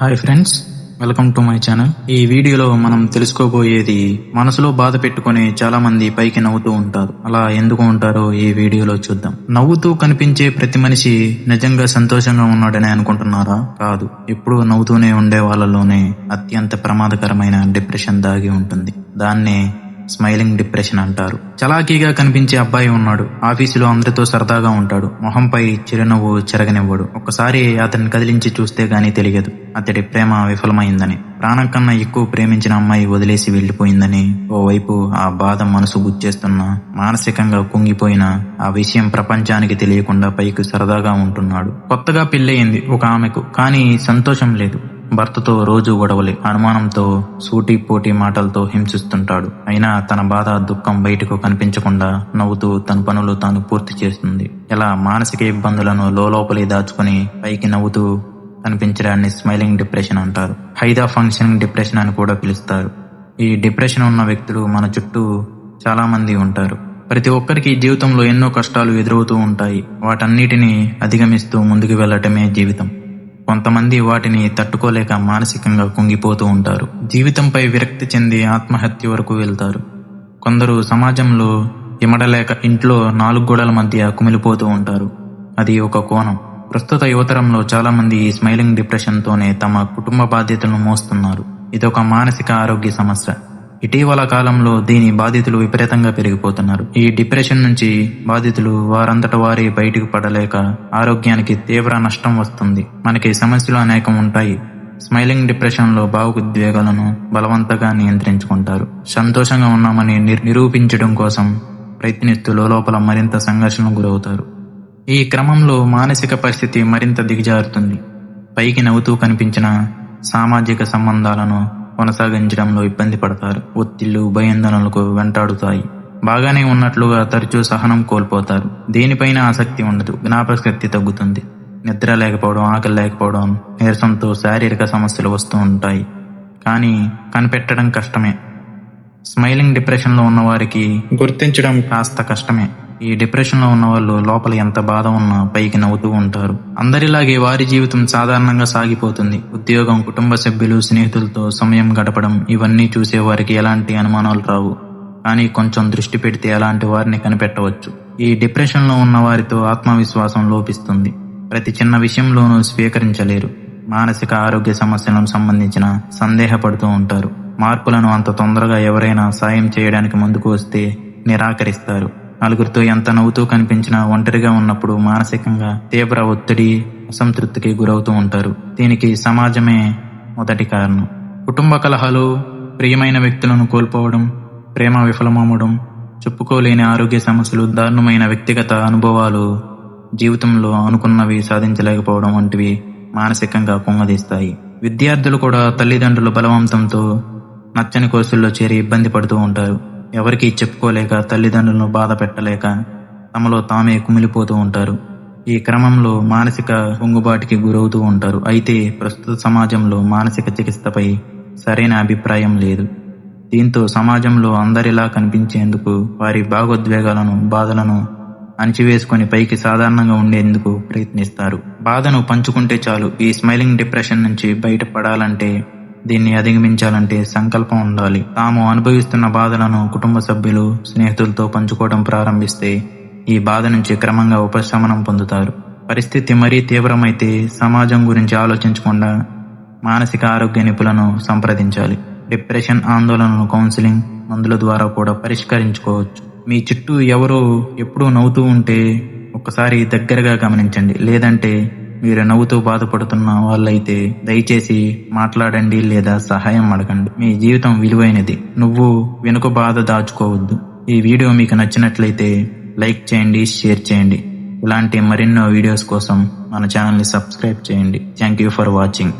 Hi friends welcome to my channel ఈ వీడియోలో మనం తెలుసుకోబోయేది మనసులో బాధ పెట్టుకుని చాలా మంది పైకి నవ్వుతూ ఉంటారు. అలా ఎందుకు ఉంటారో ఈ వీడియోలో చూద్దాం. నవ్వుతూ కనిపించే ప్రతి మనిషి నిజంగా సంతోషంగా ఉన్నాడని అనుకుంటున్నారా? కాదు. ఎప్పుడూ నవ్వుతూనే ఉండే వాళ్ళలోనే అత్యంత ప్రమాదకరమైన డిప్రెషన్ దాగి ఉంటుంది. దాన్నే స్మైలింగ్ డిప్రెషన్ అంటారు. చలాకీగా కనిపించే అబ్బాయి ఉన్నాడు. ఆఫీసులో అందరితో సరదాగా ఉంటాడు. మొహంపై చిరునవ్వు చెరగనివ్వడు. ఒక్కసారి అతన్ని కదిలించి చూస్తే గానీ తెలియదు. అతడి ప్రేమ విఫలమైందని. ప్రాణం కన్నా ఎక్కువ ప్రేమించిన అమ్మాయి వదిలేసి వెళ్ళిపోయిందని ఓవైపు ఆ బాధ మనసు గుచ్చేస్తున్న మానసికంగా కుంగిపోయిన ఆ విషయం ప్రపంచానికి తెలియకుండా పైకి సరదాగా ఉంటున్నాడు. కొత్తగా పెళ్ళయింది ఒక ఆమెకు కానీ సంతోషం లేదు. భర్తతో రోజు గొడవలే అనుమానంతో సూటీ పోటీ మాటలతో హింసిస్తుంటాడు. అయినా తన బాధ దుఃఖం బయటకు కనిపించకుండా నవ్వుతూ తన పనులు తాను పూర్తి చేస్తుంది. ఇలా మానసిక ఇబ్బందులను లోపలి దాచుకుని పైకి నవ్వుతూ కనిపించడాన్ని స్మైలింగ్ డిప్రెషన్ అంటారు. హైదా ఫంక్షనింగ్ డిప్రెషన్ అని కూడా పిలుస్తారు. ఈ డిప్రెషన్ ఉన్న వ్యక్తులు మన చుట్టూ చాలామంది ఉంటారు. ప్రతి ఒక్కరికి జీవితంలో ఎన్నో కష్టాలు ఎదురవుతూ ఉంటాయి. వాటన్నిటిని అధిగమిస్తూ ముందుకు వెళ్ళటమే జీవితం. కొంతమంది వాటిని తట్టుకోలేక మానసికంగా కుంగిపోతూ ఉంటారు. జీవితంపై విరక్తి చెంది ఆత్మహత్య వరకు వెళ్తారు. కొందరు సమాజంలో ఇమడలేక ఇంట్లో నాలుగు గోడల మధ్య కుమిలిపోతూ ఉంటారు. అది ఒక కోణం. ప్రస్తుత యువతరంలో చాలామంది ఈ స్మైలింగ్ డిప్రెషన్తోనే తమ కుటుంబ బాధ్యతలను మోస్తున్నారు. ఇదొక మానసిక ఆరోగ్య సమస్య. ఇటీవల కాలంలో దీని బాధితులు విపరీతంగా పెరిగిపోతున్నారు. ఈ డిప్రెషన్ నుంచి బాధితులు వారంతట వారి బయటకు పడలేక ఆరోగ్యానికి తీవ్ర నష్టం వస్తుంది. మనకి సమస్యలు అనేకం ఉంటాయి. స్మైలింగ్ డిప్రెషన్లో భావోద్వేగాలను బలవంతంగా నియంత్రించుకుంటారు. సంతోషంగా ఉన్నామని నిరూపించడం కోసం ప్రయత్నిస్తూ లోపల మరింత సంఘర్షణకు గురవుతారు. ఈ క్రమంలో మానసిక పరిస్థితి మరింత దిగజారుతుంది. పైకి నవ్వుతూ కనిపించిన సామాజిక సంబంధాలను కొనసాగించడంలో ఇబ్బంది పడతారు. ఒత్తిళ్ళు భయందనలకు వెంటాడుతాయి. బాగానే ఉన్నట్లుగా తరచూ సహనం కోల్పోతారు. దేనిపైన ఆసక్తి ఉండదు. జ్ఞాపకశక్తి తగ్గుతుంది. నిద్ర లేకపోవడం ఆకలి లేకపోవడం నీరసంతో శారీరక సమస్యలు వస్తూ ఉంటాయి. కానీ కనిపెట్టడం కష్టమే. స్మైలింగ్ డిప్రెషన్లో ఉన్నవారికి గుర్తించడం కాస్త కష్టమే. ఈ డిప్రెషన్లో ఉన్న వాళ్ళు లోపల ఎంత బాధ ఉన్నా పైకి నవ్వుతూ ఉంటారు. అందరిలాగే వారి జీవితం సాధారణంగా సాగిపోతుంది. ఉద్యోగం కుటుంబ సభ్యులు స్నేహితులతో సమయం గడపడం ఇవన్నీ చూసే వారికి ఎలాంటి అనుమానాలు రావు. కానీ కొంచెం దృష్టి పెడితే అలాంటి వారిని కనిపెట్టవచ్చు. ఈ డిప్రెషన్లో ఉన్న వారితో ఆత్మవిశ్వాసం లోపిస్తుంది. ప్రతి చిన్న విషయంలోనూ స్వీకరించలేరు. మానసిక ఆరోగ్య సమస్యలకు సంబంధించిన సందేహపడుతూ ఉంటారు. మార్పులను అంత తొందరగా ఎవరైనా సాయం చేయడానికి ముందుకు వస్తే నిరాకరిస్తారు. నలుగురితో ఎంత నవ్వుతూ కనిపించినా ఒంటరిగా ఉన్నప్పుడు మానసికంగా తీవ్ర ఒత్తిడి అసంతృప్తికి గురవుతూ ఉంటారు. దీనికి సమాజమే మొదటి కారణం. కుటుంబ కలహాలు ప్రియమైన వ్యక్తులను కోల్పోవడం ప్రేమ విఫలమవ్వడం చెప్పుకోలేని ఆరోగ్య సమస్యలు దారుణమైన వ్యక్తిగత అనుభవాలు జీవితంలో అనుకున్నవి సాధించలేకపోవడం వంటివి మానసికంగా కుంగదీస్తాయి విద్యార్థులు కూడా తల్లిదండ్రుల బలవంతంతో నచ్చని కోర్సుల్లో చేరి ఇబ్బంది పడుతూ ఉంటారు. ఎవరికీ చెప్పుకోలేక తల్లిదండ్రులను బాధ పెట్టలేక తమలో తామే కుమిలిపోతూ ఉంటారు. ఈ క్రమంలో మానసిక పొంగుబాటికి గురవుతూ ఉంటారు. అయితే ప్రస్తుత సమాజంలో మానసిక చికిత్సపై సరైన అభిప్రాయం లేదు. దీంతో సమాజంలో అందరిలా కనిపించేందుకు వారి భావోద్వేగాలను బాధలను అణిచివేసుకొని పైకి సాధారణంగా ఉండేందుకు ప్రయత్నిస్తారు. బాధను పంచుకుంటే చాలు. ఈ స్మైలింగ్ డిప్రెషన్ నుంచి బయటపడాలంటే దీన్ని అధిగమించాలంటే సంకల్పం ఉండాలి. తాము అనుభవిస్తున్న బాధలను కుటుంబ సభ్యులు స్నేహితులతో పంచుకోవడం ప్రారంభిస్తే ఈ బాధ నుంచి క్రమంగా ఉపశమనం పొందుతారు. పరిస్థితి మరీ తీవ్రమైతే సమాజం గురించి ఆలోచించకుండా మానసిక ఆరోగ్య నిపుణులను సంప్రదించాలి. డిప్రెషన్ ఆందోళనను కౌన్సిలింగ్ మందుల ద్వారా కూడా పరిష్కరించుకోవచ్చు. మీ చుట్టూ ఎవరో ఎప్పుడూ నవ్వుతూ ఉంటే ఒక్కసారి దగ్గరగా గమనించండి. లేదంటే మీరు నవ్వుతూ బాధపడుతున్న వాళ్ళైతే దయచేసి మాట్లాడండి లేదా సహాయం అడగండి. మీ జీవితం విలువైనది. నువ్వు వెనుక బాధ దాచుకోవద్దు. ఈ వీడియో మీకు నచ్చినట్లయితే లైక్ చేయండి షేర్ చేయండి. ఇలాంటి మరెన్నో వీడియోస్ కోసం మన ఛానల్ని సబ్స్క్రైబ్ చేయండి. Thank you for watching.